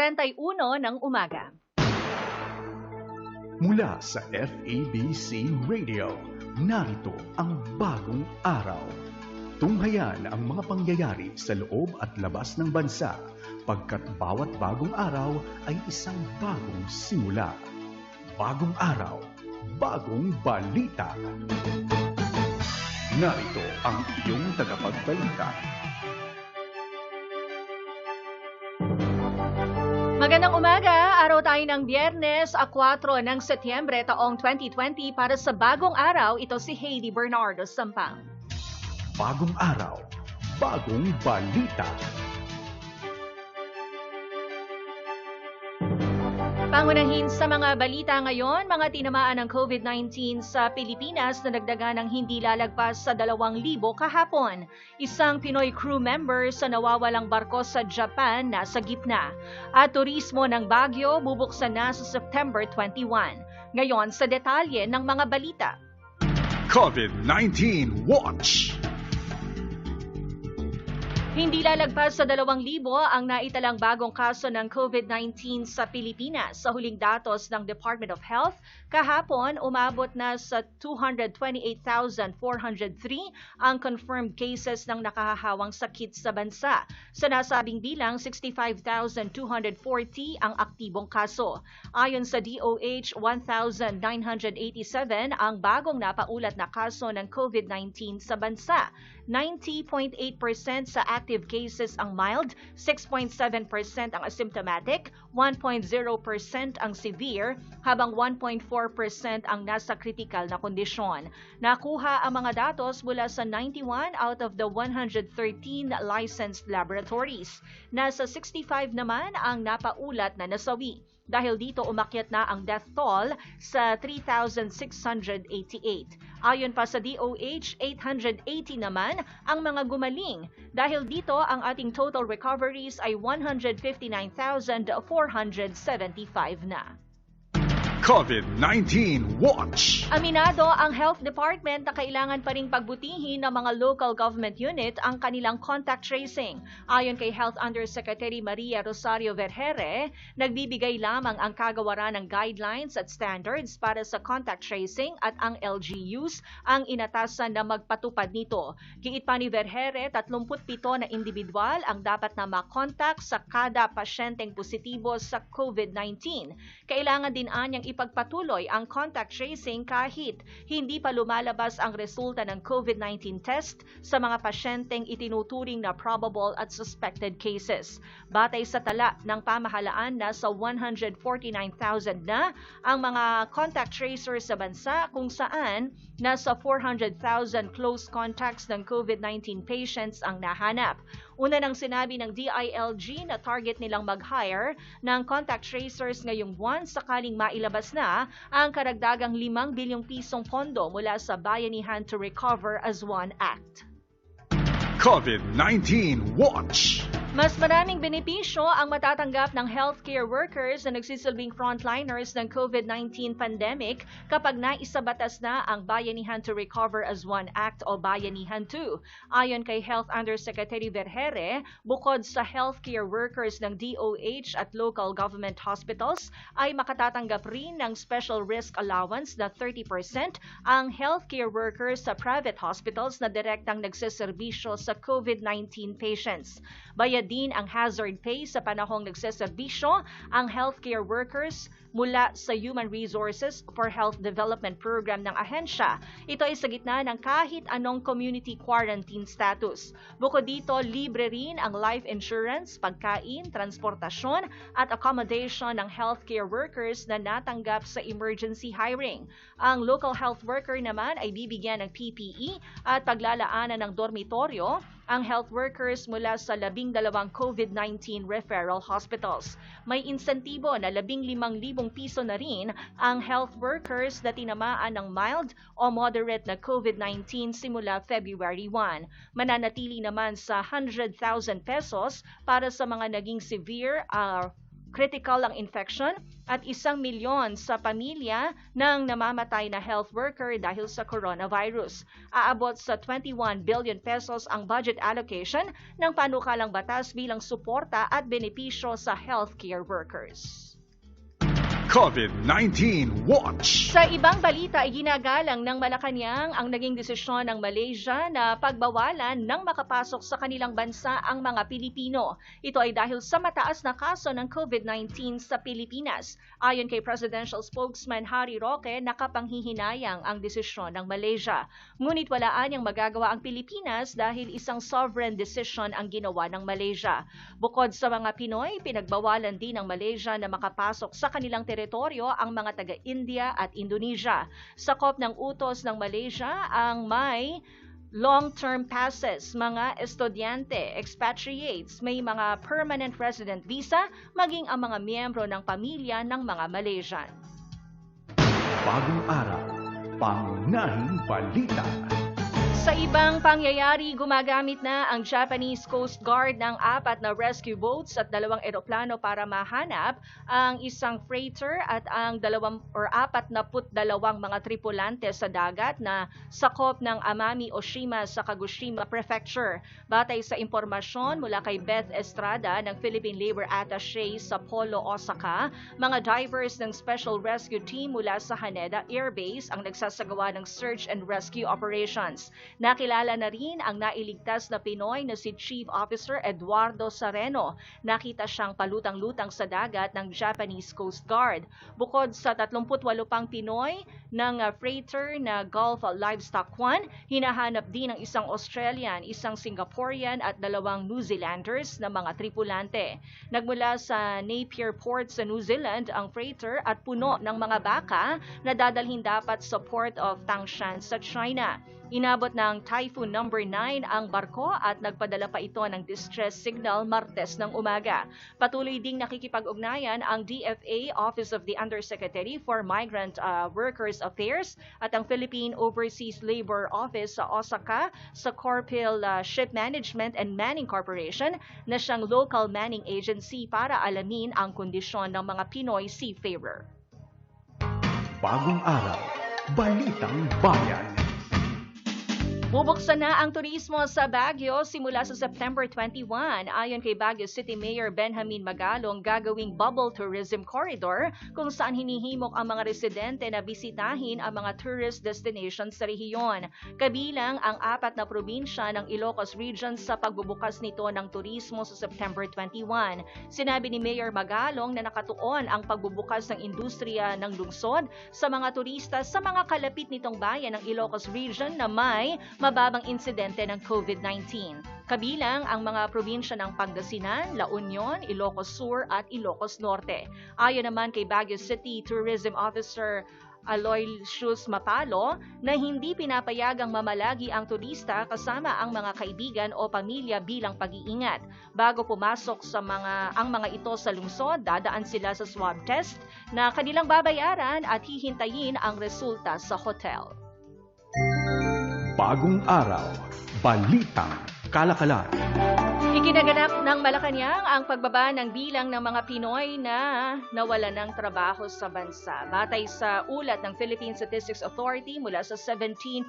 31 ng umaga. Mula sa FABC Radio, narito ang bagong araw. Tunghayan ang mga pangyayari sa loob at labas ng bansa pagkat bawat bagong araw ay isang bagong simula. Bagong araw, bagong balita. Narito ang iyong tagapagbalita. Magandang umaga, araw tayo ng biyernes, a 4 ng Setyembre taong 2020 para sa bagong araw, ito si Heidi Bernardo Sampang. Bagong araw, bagong balita. Pangunahin sa mga balita ngayon, mga tinamaan ng COVID-19 sa Pilipinas na nagdaga ng hindi lalagpas sa 2,000 kahapon. Isang Pinoy crew member sa nawawalang barko sa Japan nasa gitna. At turismo ng Baguio bubuksan na sa September 21. Ngayon sa detalye ng mga balita. COVID-19 Watch! Hindi lalagpas sa 2,000 ang naitalang bagong kaso ng COVID-19 sa Pilipinas. Sa huling datos ng Department of Health, kahapon umabot na sa 228,403 ang confirmed cases ng nakahahawang sakit sa bansa. Sa nasabing bilang, 65,240 ang aktibong kaso. Ayon sa DOH, 1,987 ang bagong napaulat na kaso ng COVID-19 sa bansa. 90.8% sa active cases ang mild, 6.7% ang asymptomatic, 1.0% ang severe, habang 1.4% ang nasa critical na kondisyon. Nakuha ang mga datos mula sa 91 out of the 113 licensed laboratories. Nasa 65 naman ang napaulat na nasawi. Dahil dito umakyat na ang death toll sa 3,688. Ayon pa sa DOH, 880 naman ang mga gumaling. Dahil dito, ang ating total recoveries ay 159,475 na. COVID-19 Watch! Aminado ang Health Department na kailangan pa ring pagbutihin ng mga local government unit ang kanilang contact tracing. Ayon kay Health Undersecretary Maria Rosario Vergere, nagbibigay lamang ang kagawaran ng guidelines at standards para sa contact tracing at ang LGUs ang inatasan na magpatupad nito. Giit pa ni Vergere, 37 na individual ang dapat na makontak sa kada pasyenteng positibo sa COVID-19. Kailangan din anyang ipagpatuloy ang contact tracing kahit hindi pa lumalabas ang resulta ng COVID-19 test sa mga pasyenteng itinuturing na probable at suspected cases. Batay sa tala ng pamahalaan, nasa 149,000 na ang mga contact tracers sa bansa kung saan nasa 400,000 close contacts ng COVID-19 patients ang nahanap. Una nang sinabi ng DILG na target nilang mag-hire ng contact tracers ngayong buwan sakaling mailabas na ang karagdagang 5 bilyong pisong pondo mula sa Bayanihan to Recover as One Act. COVID-19 Watch! Mas maraming benepisyo ang matatanggap ng healthcare workers na nagsisilbing frontliners ng COVID-19 pandemic kapag naisabatas na ang Bayanihan to Recover as One Act o Bayanihan 2. Ayon kay Health Undersecretary Vergere, bukod sa healthcare workers ng DOH at local government hospitals, ay makatatanggap rin ng special risk allowance na 30% ang healthcare workers sa private hospitals na direktang nagseserbisyo sa COVID-19 patients. Din ang hazard pay sa panahong nagseserbisyo ang healthcare workers mula sa Human Resources for Health Development Program ng ahensya. Ito ay sa gitna ng kahit anong community quarantine status. Bukod dito, libre rin ang life insurance, pagkain, transportasyon at accommodation ng healthcare workers na natanggap sa emergency hiring. Ang local health worker naman ay bibigyan ng PPE at paglalaanan ng dormitoryo ang health workers mula sa labing dalawang COVID-19 referral hospitals. May insentibo na labing limang libong piso na rin ang health workers na tinamaan ng mild o moderate na COVID-19 simula February 1. Mananatili naman sa 100,000 pesos para sa mga naging severe uh, critical ang infection at isang milyon sa pamilya ng namamatay na health worker dahil sa coronavirus. Aabot sa 21 billion pesos ang budget allocation ng panukalang batas bilang suporta at benepisyo sa healthcare workers. COVID-19 Watch! Sa ibang balita, ginagalang ng Malacanang ang naging desisyon ng Malaysia na pagbawalan ng makapasok sa kanilang bansa ang mga Pilipino. Ito ay dahil sa mataas na kaso ng COVID-19 sa Pilipinas. Ayon kay Presidential Spokesman Harry Roque, nakapanghihinayang ang desisyon ng Malaysia. Ngunit wala anyang magagawa ang Pilipinas dahil isang sovereign decision ang ginawa ng Malaysia. Bukod sa mga Pinoy, pinagbawalan din ng Malaysia na makapasok sa kanilang teritoryo teritoryo ang mga taga-India at Indonesia. Sakop ng utos ng Malaysia ang may long-term passes, mga estudyante, expatriates, may mga permanent resident visa, maging ang mga miyembro ng pamilya ng mga Malaysian. Bagong araw, pangunahing balita. Sa ibang pangyayari, gumagamit na ang Japanese Coast Guard ng apat na rescue boats at dalawang eroplano para mahanap ang isang freighter at ang dalawang or apat na put dalawang mga tripulante sa dagat na sakop ng Amami Oshima sa Kagoshima Prefecture. Batay sa impormasyon mula kay Beth Estrada ng Philippine Labor Attaché sa Polo, Osaka, mga divers ng Special Rescue Team mula sa Haneda Air Base ang nagsasagawa ng search and rescue operations. Nakilala na rin ang nailigtas na Pinoy na si Chief Officer Eduardo Sareno. Nakita siyang palutang-lutang sa dagat ng Japanese Coast Guard. Bukod sa 38 pang Pinoy ng uh, freighter na Gulf Livestock One, hinahanap din ng isang Australian, isang Singaporean at dalawang New Zealanders na mga tripulante. Nagmula sa Napier Port sa New Zealand ang freighter at puno ng mga baka na dadalhin dapat sa Port of Tangshan sa China. Inabot ng Typhoon number no. 9 ang barko at nagpadala pa ito ng distress signal Martes ng umaga. Patuloy ding nakikipag-ugnayan ang DFA Office of the Undersecretary for Migrant uh, Workers Affairs at ang Philippine Overseas Labor Office sa Osaka sa Corpil uh, Ship Management and Manning Corporation na siyang local manning agency para alamin ang kondisyon ng mga Pinoy seafarer. Bagong araw, balitang bayan. Bubuksan na ang turismo sa Baguio simula sa September 21. Ayon kay Baguio City Mayor Benjamin Magalong, gagawing bubble tourism corridor kung saan hinihimok ang mga residente na bisitahin ang mga tourist destinations sa rehiyon. Kabilang ang apat na probinsya ng Ilocos Region sa pagbubukas nito ng turismo sa September 21. Sinabi ni Mayor Magalong na nakatuon ang pagbubukas ng industriya ng lungsod sa mga turista sa mga kalapit nitong bayan ng Ilocos Region na may mababang insidente ng COVID-19. Kabilang ang mga probinsya ng Pangasinan, La Union, Ilocos Sur at Ilocos Norte. Ayon naman kay Baguio City Tourism Officer Aloysius Mapalo na hindi pinapayagang mamalagi ang turista kasama ang mga kaibigan o pamilya bilang pag-iingat. Bago pumasok sa mga ang mga ito sa lungsod, dadaan sila sa swab test na kanilang babayaran at hihintayin ang resulta sa hotel. Bagong araw, balitang kalakalan. Ikinaganap ng Malacanang ang pagbaba ng bilang ng mga Pinoy na nawala ng trabaho sa bansa. Batay sa ulat ng Philippine Statistics Authority mula sa 17.1%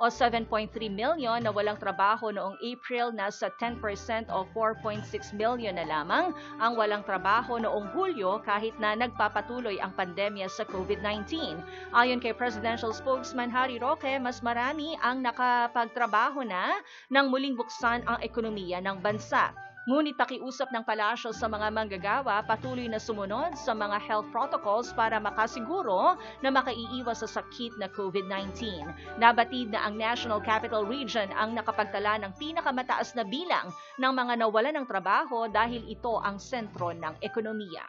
o 7.3 million na walang trabaho noong April, nasa 10% o 4.6 million na lamang ang walang trabaho noong Hulyo kahit na nagpapatuloy ang pandemya sa COVID-19. Ayon kay Presidential Spokesman Harry Roque, mas marami ang nakapagtrabaho na nang muling buksan ang ekonomiya ng bansa. Ngunit pakiusap ng palasyo sa mga manggagawa patuloy na sumunod sa mga health protocols para makasiguro na makaiiwas sa sakit na COVID-19. Nabatid na ang National Capital Region ang nakapagtala ng pinakamataas na bilang ng mga nawalan ng trabaho dahil ito ang sentro ng ekonomiya.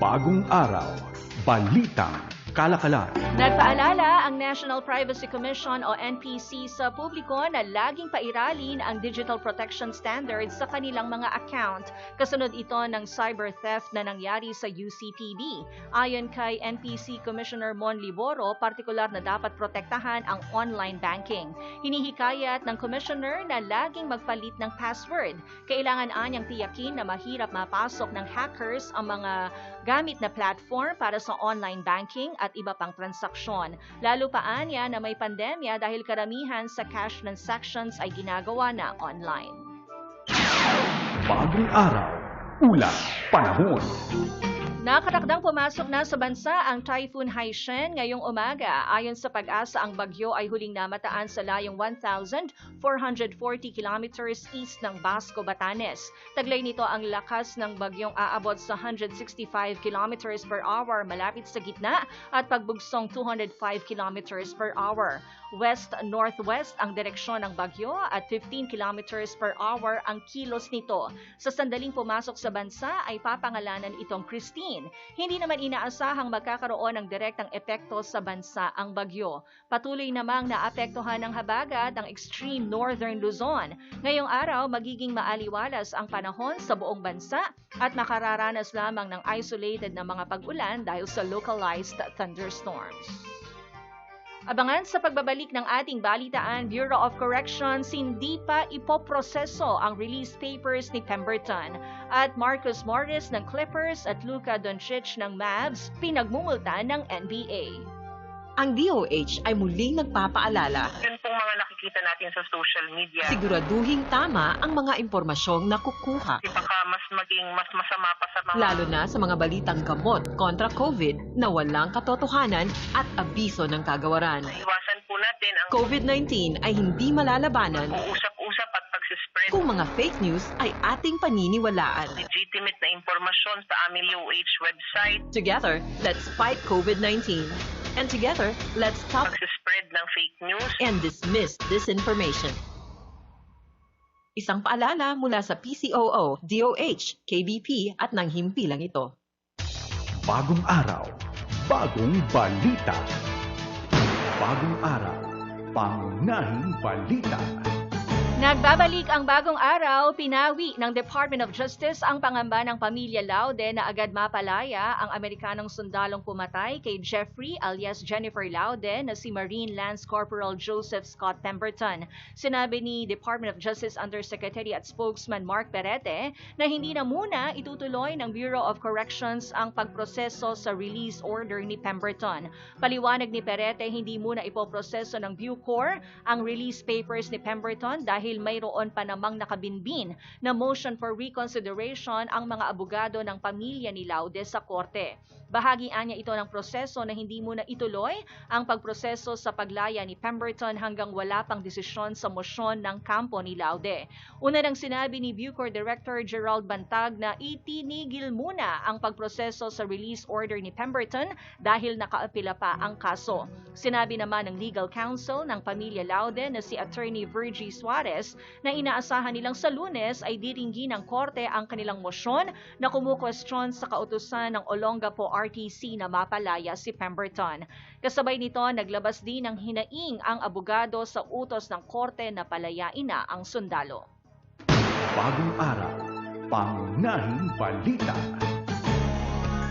Bagong araw, balitang kalakalan, Nagpaalala ang National Privacy Commission o NPC sa publiko na laging pairalin ang digital protection standards sa kanilang mga account. Kasunod ito ng cyber theft na nangyari sa UCPD. Ayon kay NPC Commissioner Mon Liboro, partikular na dapat protektahan ang online banking. Hinihikayat ng commissioner na laging magpalit ng password. Kailangan anyang tiyakin na mahirap mapasok ng hackers ang mga gamit na platform para sa online banking at iba pang transaksyon. Lalo pa anya na may pandemya dahil karamihan sa cash transactions ay ginagawa na online. bagong araw, ulat, panahon, Nakatakdang pumasok na sa bansa ang Typhoon Haishen ngayong umaga. Ayon sa pag-asa, ang bagyo ay huling namataan sa layong 1,440 kilometers east ng Basco, Batanes. Taglay nito ang lakas ng bagyong aabot sa 165 kilometers per hour malapit sa gitna at pagbugsong 205 kilometers per hour. West-northwest ang direksyon ng bagyo at 15 kilometers per hour ang kilos nito. Sa sandaling pumasok sa bansa ay papangalanan itong Christine. Hindi naman inaasahang magkakaroon ng direktang epekto sa bansa ang bagyo. Patuloy namang naapektuhan ng habagat ang extreme northern Luzon. Ngayong araw, magiging maaliwalas ang panahon sa buong bansa at makararanas lamang ng isolated na mga pag-ulan dahil sa localized thunderstorms. Abangan sa pagbabalik ng ating balitaan, Bureau of Corrections hindi pa ipoproseso ang release papers ni Pemberton at Marcus Morris ng Clippers at Luka Doncic ng Mavs pinagmumulta ng NBA. Ang DOH ay muling nagpapaalala, Yun pong mga nakikita natin sa social media. siguraduhing tama ang mga impormasyong nakukuha, Kasi baka mas maging mas masama pa sa mga lalo na sa mga balitang gamot kontra COVID na walang katotohanan at abiso ng kagawaran. iwasan po natin ang COVID-19 ay hindi malalabanan uusap-usap at pagsispread kung mga fake news ay ating paniniwalaan. legitimate na impormasyon sa aming DOH website, Together, let's fight COVID-19. And together, let's stop pagsispread ng fake news. and dismiss disinformation. Isang paalala mula sa PCOO, DOH, KBP at ng himpilang ito. bagong araw, bagong balita. Bagong araw, pangunahing balita. Nagbabalik ang bagong araw, pinawi ng Department of Justice ang pangamba ng pamilya Laude na agad mapalaya ang Amerikanong sundalong pumatay kay Jeffrey alias Jennifer Laude na si Marine Lance Corporal Joseph Scott Pemberton. Sinabi ni Department of Justice Undersecretary at Spokesman Mark Perete na hindi na muna itutuloy ng Bureau of Corrections ang pagproseso sa release order ni Pemberton. Paliwanag ni Perete, hindi muna ipoproseso ng Bucor ang release papers ni Pemberton dahil mayroon pa namang nakabinbin na motion for reconsideration ang mga abogado ng pamilya ni Laude sa korte. Bahagi niya ito ng proseso na hindi muna ituloy ang pagproseso sa paglaya ni Pemberton hanggang wala pang desisyon sa mosyon ng kampo ni Laude. Una nang sinabi ni Bucor Director Gerald Bantag na itinigil muna ang pagproseso sa release order ni Pemberton dahil nakaapila pa ang kaso. Sinabi naman ng legal counsel ng pamilya Laude na si Attorney Virgie Suarez na inaasahan nilang sa lunes ay diringgi ng korte ang kanilang mosyon na kumukwestiyon sa kautusan ng Olongapo RTC na mapalaya si Pemberton. Kasabay nito, naglabas din ng hinaing ang abogado sa utos ng korte na palayain na ang sundalo. Bagong araw, pangunahing balita.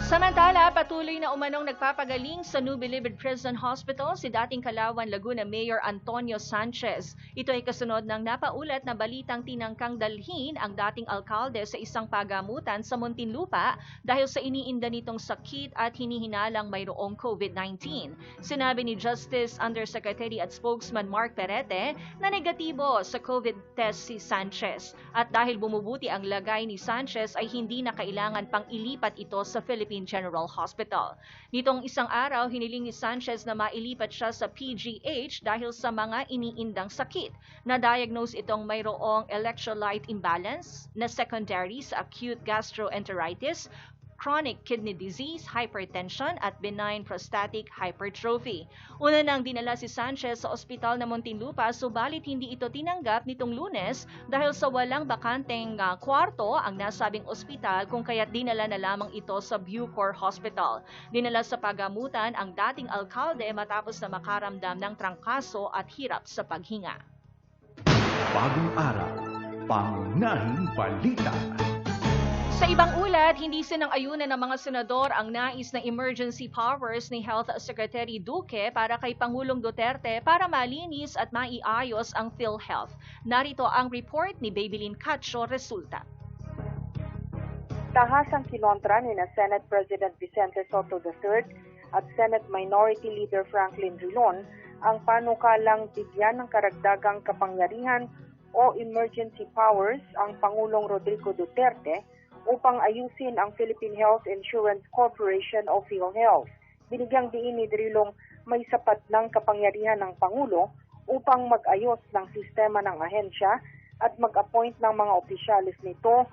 Samantala, patuloy na umanong nagpapagaling sa New Bilibid Prison Hospital si dating Kalawan, Laguna Mayor Antonio Sanchez. Ito ay kasunod ng napaulat na balitang tinangkang dalhin ang dating alkalde sa isang pagamutan sa Muntinlupa dahil sa iniinda nitong sakit at hinihinalang mayroong COVID-19. Sinabi ni Justice Undersecretary at Spokesman Mark Perete na negatibo sa COVID test si Sanchez at dahil bumubuti ang lagay ni Sanchez ay hindi na kailangan pang ilipat ito sa Philippine General Hospital. Nitong isang araw, hiniling ni Sanchez na mailipat siya sa PGH dahil sa mga iniindang sakit. Na-diagnose itong mayroong electrolyte imbalance na secondary sa acute gastroenteritis, chronic kidney disease, hypertension at benign prostatic hypertrophy. Una nang dinala si Sanchez sa ospital ng Muntinlupa subalit hindi ito tinanggap nitong lunes dahil sa walang bakanteng ah, kwarto ang nasabing ospital kung kaya't dinala na lamang ito sa Bucor Hospital. Dinala sa pagamutan ang dating alkalde matapos na makaramdam ng trangkaso at hirap sa paghinga. Bagong araw, pangunahing balita. Sa ibang ulat, hindi sinang-ayunan ng mga senador ang nais ng emergency powers ni Health Secretary Duque para kay Pangulong Duterte para malinis at maiayos ang PhilHealth. Narito ang report ni Babylin Cacho Resulta. Tahasang kinontra ni na Senate President Vicente Soto III at Senate Minority Leader Franklin Drilon ang panukalang bigyan ng karagdagang kapangyarihan o emergency powers ang Pangulong Rodrigo Duterte upang ayusin ang Philippine Health Insurance Corporation o PhilHealth. Binigyang diin ni Drilong may sapat ng kapangyarihan ng Pangulo upang mag-ayos ng sistema ng ahensya at mag-appoint ng mga opisyalis nito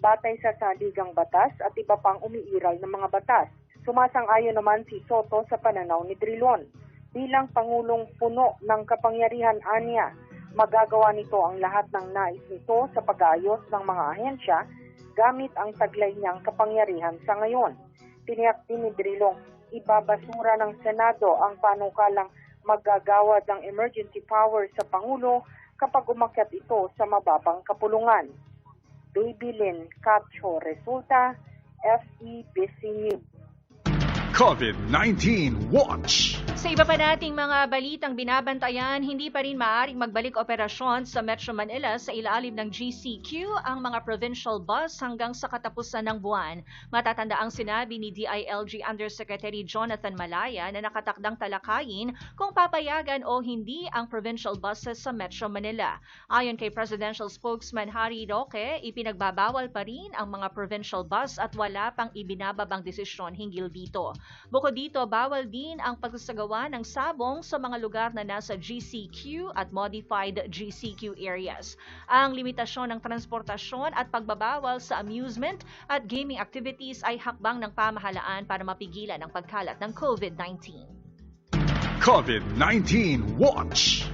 batay sa saligang batas at iba pang umiiral ng mga batas. Sumasang-ayon naman si Soto sa pananaw ni Drilon. Bilang Pangulong puno ng kapangyarihan anya, magagawa nito ang lahat ng nais nito sa pag-aayos ng mga ahensya gamit ang taglay niyang kapangyarihan sa ngayon. Tiniyak din ni Drilong, ibabasura ng Senado ang panukalang maggagawad ng emergency power sa Pangulo kapag umakyat ito sa mababang kapulungan. Babylin Cacho Resulta, FEBC News. COVID-19 Watch. Sa iba pa nating mga balitang binabantayan, hindi pa rin maaaring magbalik operasyon sa Metro Manila sa ilalim ng GCQ ang mga provincial bus hanggang sa katapusan ng buwan. Matatanda ang sinabi ni DILG Undersecretary Jonathan Malaya na nakatakdang talakayin kung papayagan o hindi ang provincial buses sa Metro Manila. Ayon kay Presidential Spokesman Harry Roque, ipinagbabawal pa rin ang mga provincial bus at wala pang ibinababang desisyon hinggil dito. Bukod dito, bawal din ang pagsasagawa ng sabong sa mga lugar na nasa GCQ at modified GCQ areas. Ang limitasyon ng transportasyon at pagbabawal sa amusement at gaming activities ay hakbang ng pamahalaan para mapigilan ang pagkalat ng COVID-19. COVID-19 Watch.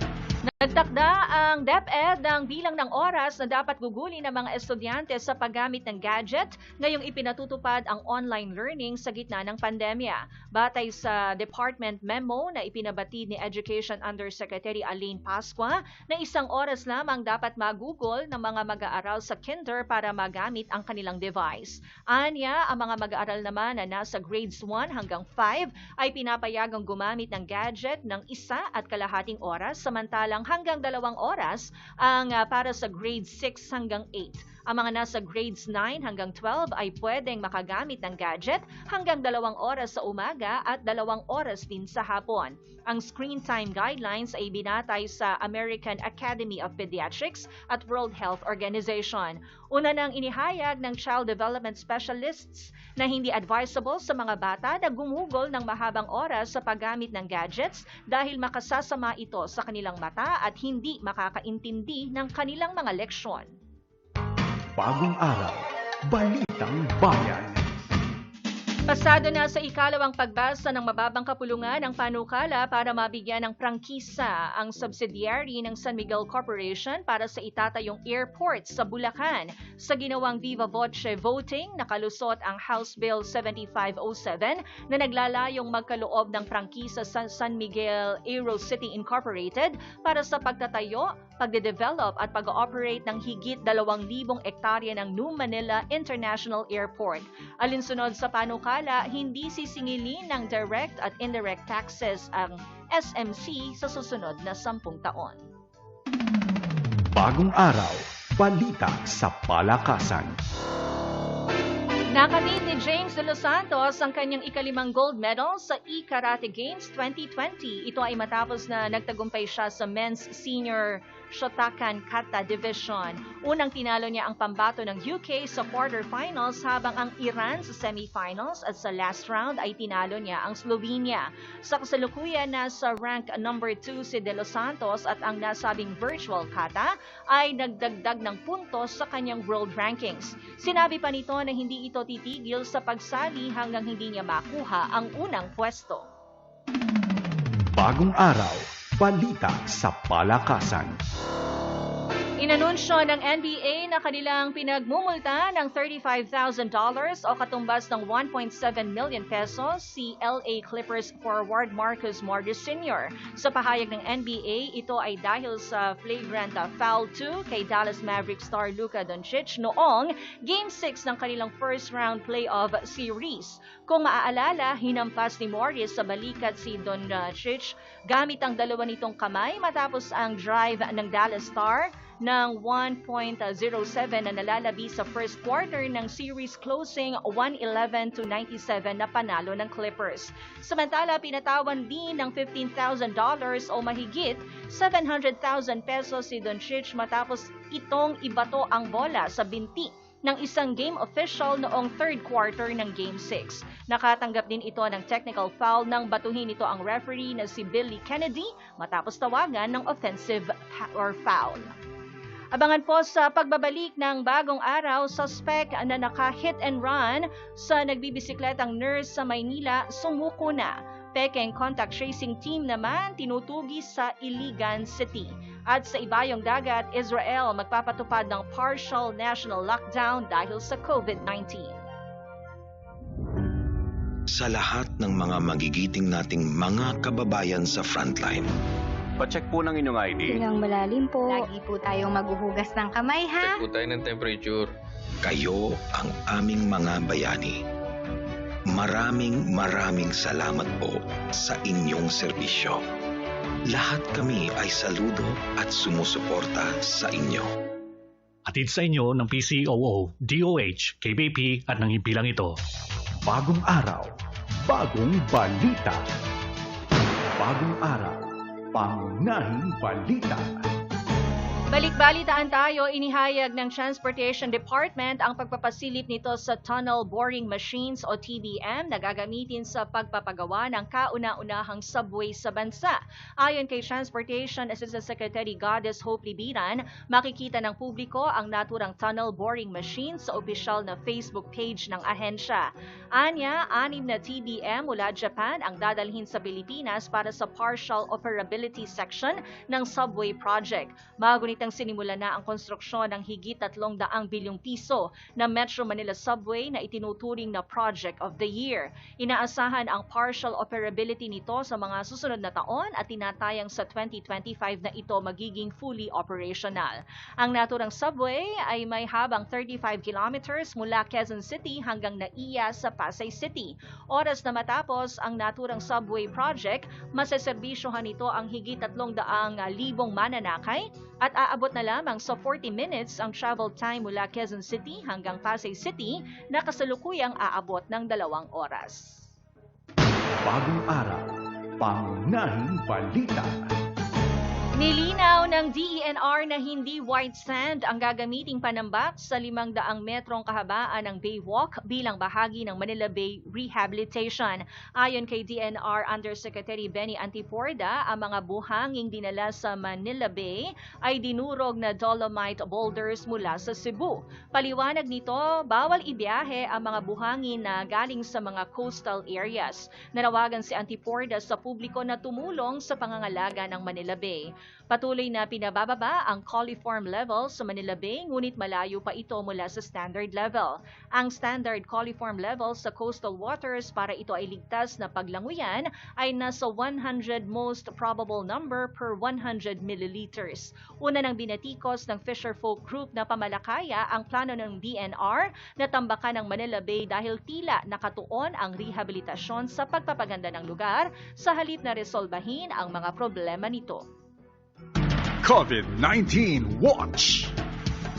Nagtakda ang DepEd ng bilang ng oras na dapat gugulin ng mga estudyante sa paggamit ng gadget ngayong ipinatutupad ang online learning sa gitna ng pandemya. Batay sa department memo na ipinabati ni Education Undersecretary Aline Pasqua na isang oras lamang dapat magugol ng mga mag-aaral sa kinder para magamit ang kanilang device. Anya, ang mga mag-aaral naman na nasa grades 1 hanggang 5 ay pinapayagang gumamit ng gadget ng isa at kalahating oras samantalang hanggang dalawang oras ang ah, para sa grades 6 hanggang 8. Ang mga nasa grades 9 hanggang 12 ay pwedeng makagamit ng gadget hanggang dalawang oras sa umaga at dalawang oras din sa hapon. Ang screen time guidelines ay binatay sa American Academy of Pediatrics at World Health Organization. Una nang inihayag ng child development specialists na hindi advisable sa mga bata na gumugol ng mahabang oras sa paggamit ng gadgets dahil makasasama ito sa kanilang mata at hindi makakaintindi ng kanilang mga leksyon. Bagong araw, balitang bayan. Pasado na sa ikalawang pagbasa ng mababang kapulungan ang panukala para mabigyan ng prangkisa ang subsidiary ng San Miguel Corporation para sa itatayong airport sa Bulacan. Sa ginawang Viva Voce voting, nakalusot ang House Bill 7507 na naglalayong magkaloob ng prangkisa sa San Miguel Aero City Incorporated para sa pagtatayo, pagde-develop at pag-ooperate ng higit 2,000 ektarya ng New Manila International Airport. Alinsunod sa panukala, hindi sisingilin ng direct at indirect taxes ang SMC sa susunod na 10 taon. Bagong araw, balita sa palakasan. Nakamit ni James De Los Santos ang kanyang ikalimang gold medal sa E-Karate Games 2020. Ito ay matapos na nagtagumpay siya sa men's senior Shotakan Kata Division. Unang tinalo niya ang pambato ng UK sa quarterfinals habang ang Iran sa semifinals at sa last round ay tinalo niya ang Slovenia. Sa kasalukuyan nasa rank number 2 si De Los Santos at ang nasabing virtual kata ay nagdagdag ng puntos sa kanyang world rankings. Sinabi pa nito na hindi ito titigil sa pagsali hanggang hindi niya makuha ang unang pwesto. Bagong araw, balita sa palakasan. Inanunsyo ng NBA na kanilang pinagmumulta ng $35,000 o katumbas ng 1.7 million pesos si LA Clippers forward Marcus Morris Sr. Sa pahayag ng NBA, ito ay dahil sa flagrant foul 2 kay Dallas Mavericks star Luka Doncic noong Game 6 ng kanilang first round playoff series. Kung maaalala, hinampas ni Morris sa balikat si Doncic gamit ang dalawa nitong kamay matapos ang drive ng Dallas Star ng 1.07 na nalalabi sa first quarter ng series closing 111 to 97 na panalo ng Clippers. Samantala, pinatawan din ng $15,000 o mahigit 700,000 pesos si Doncic matapos itong ibato ang bola sa binti ng isang game official noong third quarter ng Game 6. Nakatanggap din ito ng technical foul nang batuhin ito ang referee na si Billy Kennedy matapos tawagan ng offensive or foul. Abangan po sa pagbabalik ng bagong araw, suspect na naka-hit and run sa nagbibisikletang nurse sa Maynila, sumuko na. Pekeng contact tracing team naman tinutugi sa Iligan City. At sa ibayong dagat, Israel magpapatupad ng partial national lockdown dahil sa COVID-19. Sa lahat ng mga magigiting nating mga kababayan sa frontline, Pacheck po ng inyong ID. Hingang malalim po. Lagi po tayong maghuhugas ng kamay, ha? Check po tayo ng temperature. kayo ang aming mga bayani. Maraming maraming salamat po sa inyong serbisyo. Lahat kami ay saludo at sumusuporta sa inyo. Atid sa inyo ng PCOO, DOH, KBP at ng himpilang ito. Bagong araw, bagong balita. Bagong araw, pangunahing balita. Balik-balitaan tayo, inihayag ng Transportation Department ang pagpapasilip nito sa Tunnel Boring Machines o TBM na gagamitin sa pagpapagawa ng kauna-unahang subway sa bansa. Ayon kay Transportation Assistant Secretary Goddess Hope Libiran, makikita ng publiko ang naturang tunnel boring machine sa opisyal na Facebook page ng ahensya. Anya, anim na TBM mula Japan ang dadalhin sa Pilipinas para sa partial operability section ng subway project. Magunit ang sinimula na ang konstruksyon ng higit 300 bilyong piso na Metro Manila Subway na itinuturing na Project of the Year. Inaasahan ang partial operability nito sa mga susunod na taon at tinatayang sa 2025 na ito magiging fully operational. Ang naturang subway ay may habang 35 kilometers mula Quezon City hanggang Naiya sa Pasay City. Oras na matapos ang naturang subway project, maseserbisyohan nito ang higit 300,000 mananakay at aabot na lamang sa 40 minutes ang travel time mula Quezon City hanggang Pasay City na kasalukuyang aabot ng dalawang oras. Bagong araw, pangunahing balita. Nilinaw ng DENR na hindi white sand ang gagamiting panambak sa 500 metrong kahabaan ng Baywalk bilang bahagi ng Manila Bay Rehabilitation. Ayon kay DNR Undersecretary Benny Antiporda, ang mga buhanging dinala sa Manila Bay ay dinurog na dolomite boulders mula sa Cebu. Paliwanag nito, bawal ibiyahe ang mga buhangin na galing sa mga coastal areas. Nanawagan si Antiporda sa publiko na tumulong sa pangangalaga ng Manila Bay. Patuloy na pinabababa ang coliform level sa Manila Bay ngunit malayo pa ito mula sa standard level. Ang standard coliform level sa coastal waters para ito ay ligtas na paglanguyan ay nasa 100 most probable number per 100 milliliters. Una nang binatikos ng Fisherfolk Group na pamalakaya ang plano ng DNR na tambakan ng Manila Bay dahil tila nakatuon ang rehabilitasyon sa pagpapaganda ng lugar sa halip na resolbahin ang mga problema nito. COVID-19 Watch.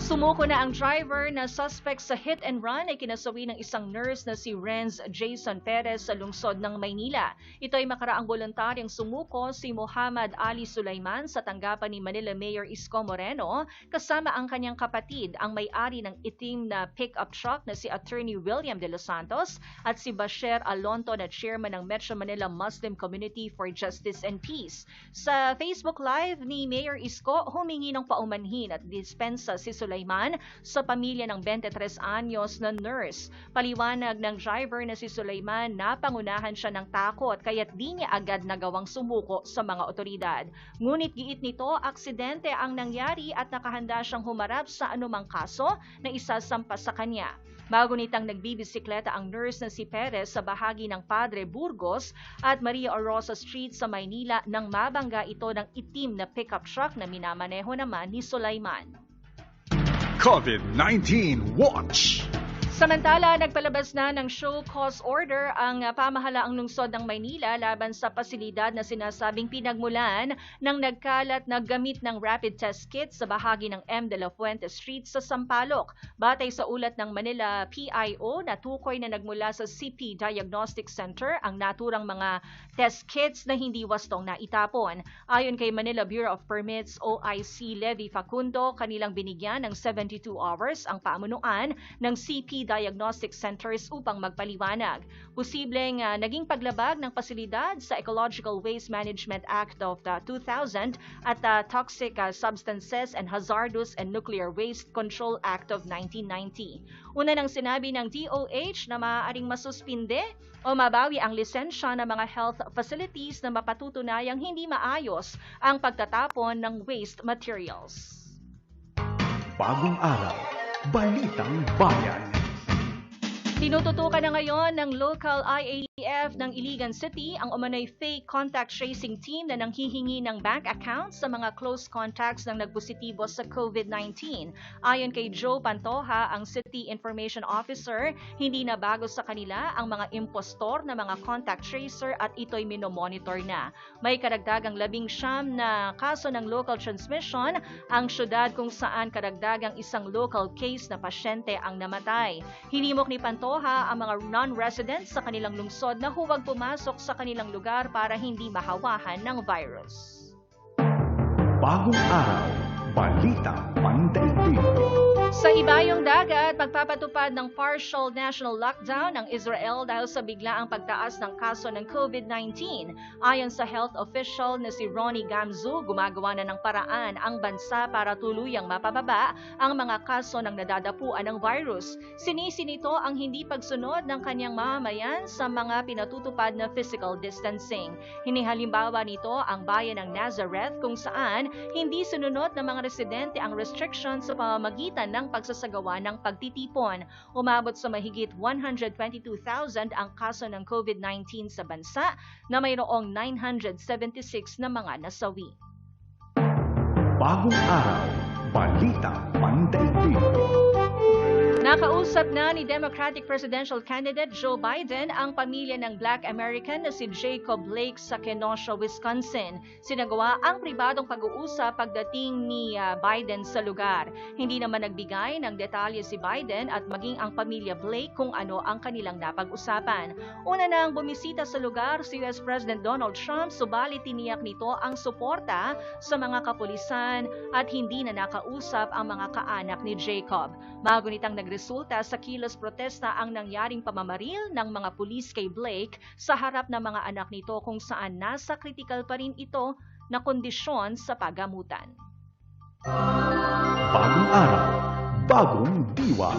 Sumuko na ang driver na suspect sa hit and run ay kinasawi ng isang nurse na si Renz Jason Perez sa lungsod ng Maynila. Ito ay makaraang voluntaryong sumuko si Muhammad Ali Sulaiman sa tanggapan ni Manila Mayor Isko Moreno kasama ang kanyang kapatid, ang may-ari ng itim na pickup truck na si Attorney William De Los Santos at si Bashir Alonto na chairman ng Metro Manila Muslim Community for Justice and Peace. Sa Facebook Live ni Mayor Isko, humingi ng paumanhin at dispensa si Sulaiman sa pamilya ng 23 anyos na nurse. Paliwanag ng driver na si Sulaiman na pangunahan siya ng takot kaya't di niya agad nagawang sumuko sa mga otoridad. Ngunit giit nito, aksidente ang nangyari at nakahanda siyang humarap sa anumang kaso na isasampa sa kanya. Bago nitang nagbibisikleta ang nurse na si Perez sa bahagi ng Padre Burgos at Maria Orosa Street sa Maynila nang mabangga ito ng itim na pickup truck na minamaneho naman ni Sulaiman. COVID-19 Watch! Samantala, nagpalabas na ng show cause order ang uh, pamahalaang lungsod ng Maynila laban sa pasilidad na sinasabing pinagmulan ng nagkalat na gamit ng rapid test kit sa bahagi ng M. de la Fuente Street sa Sampaloc. Batay sa ulat ng Manila PIO na tukoy na nagmula sa CP Diagnostic Center ang naturang mga test kits na hindi wastong na itapon. Ayon kay Manila Bureau of Permits OIC Levy Facundo, kanilang binigyan ng 72 hours ang pamunuan ng CP Diagnostic Centers upang magpaliwanag. Posibleng uh, naging paglabag ng pasilidad sa Ecological Waste Management Act of the 2000 at the Toxic uh, Substances and Hazardous and Nuclear Waste Control Act of 1990. Una nang sinabi ng DOH na maaaring masuspinde o mabawi ang lisensya ng mga health facilities na mapatutunayang hindi maayos ang pagtatapon ng waste materials. Bagong araw, Balitang Bayan. Tinututukan na ngayon ng local IATF ng Iligan City ang umano'y fake contact tracing team na nanghihingi ng bank accounts sa mga close contacts ng nagpositibo sa COVID-19. Ayon kay Joe Pantoja, ang City Information Officer, hindi na bago sa kanila ang mga impostor na mga contact tracer at ito'y minomonitor na. May karagdagang labing siyam na kaso ng local transmission ang syudad kung saan karagdagang isang local case na pasyente ang namatay. Hinimok ni Pantoja ang mga non-residents sa kanilang lungsod na huwag pumasok sa kanilang lugar para hindi mahawahan ng virus. Bagong araw, balita pandaigdig. Sa ibayong dagat, magpapatupad ng partial national lockdown ang Israel dahil sa biglaang pagtaas ng kaso ng COVID-19. Ayon sa health official na si Ronnie Gamzu, gumagawa na ng paraan ang bansa para tuluyang mapababa ang mga kaso ng nadadapuan ng virus. Sinisi nito ang hindi pagsunod ng kanyang mamamayan sa mga pinatutupad na physical distancing. Hinihalimbawa nito ang bayan ng Nazareth kung saan hindi sununod ng mga residente ang restrictions sa pamamagitan ng pagsasagawa ng pagtitipon. Umabot sa mahigit 122,000 ang kaso ng COVID-19 sa bansa na mayroong 976 na mga nasawi. Bagong araw, balita pandaigdig. Nakausap na ni Democratic Presidential Candidate Joe Biden ang pamilya ng Black American na si Jacob Blake sa Kenosha, Wisconsin. Sinagawa ang pribadong pag-uusap pagdating ni uh, Biden sa lugar. Hindi naman nagbigay ng detalye si Biden at maging ang pamilya Blake kung ano ang kanilang napag-usapan. Una nang bumisita sa lugar si US President Donald Trump subalit tiniyak nito ang suporta sa mga kapulisan at hindi na nakausap ang mga kaanak ni Jacob. Magunitang nagresulta sa kilos protesta ang nangyaring pamamaril ng mga pulis kay Blake sa harap ng mga anak nito kung saan nasa critical pa rin ito na kondisyon sa pagamutan. Bagong araw, bagong diwa.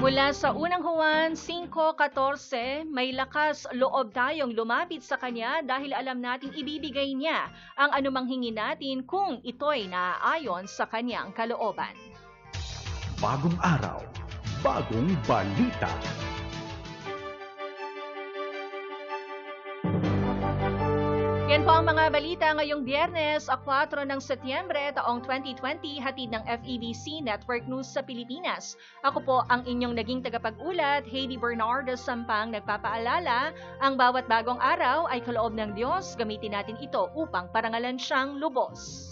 Mula sa unang Juan 5.14, may lakas loob tayong lumapit sa Kanya dahil alam nating ibibigay niya ang anumang hingi natin kung ito'y naaayon sa Kanyang kalooban. Bagong araw, bagong balita. Yan po ang mga balita ngayong biyernes, 4 ng Setyembre, taong 2020, hatid ng FEBC Network News sa Pilipinas. Ako po ang inyong naging tagapag-ulat, Heidi Bernardo Sampang, nagpapaalala, ang bawat bagong araw ay kaloob ng Diyos, gamitin natin ito upang parangalan siyang lubos.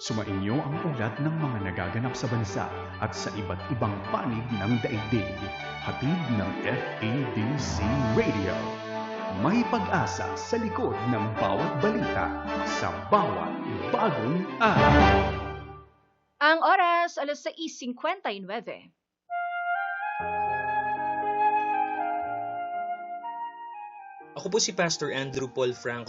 Sumainyo ang ulat ng mga nagaganap sa bansa at sa iba't ibang panig ng daigdig. Hatid ng FABC Radio. May pag-asa sa likod ng bawat balita sa bawat bagong araw. Ang oras, alas 6.59. Ako po si Pastor Andrew Paul Franco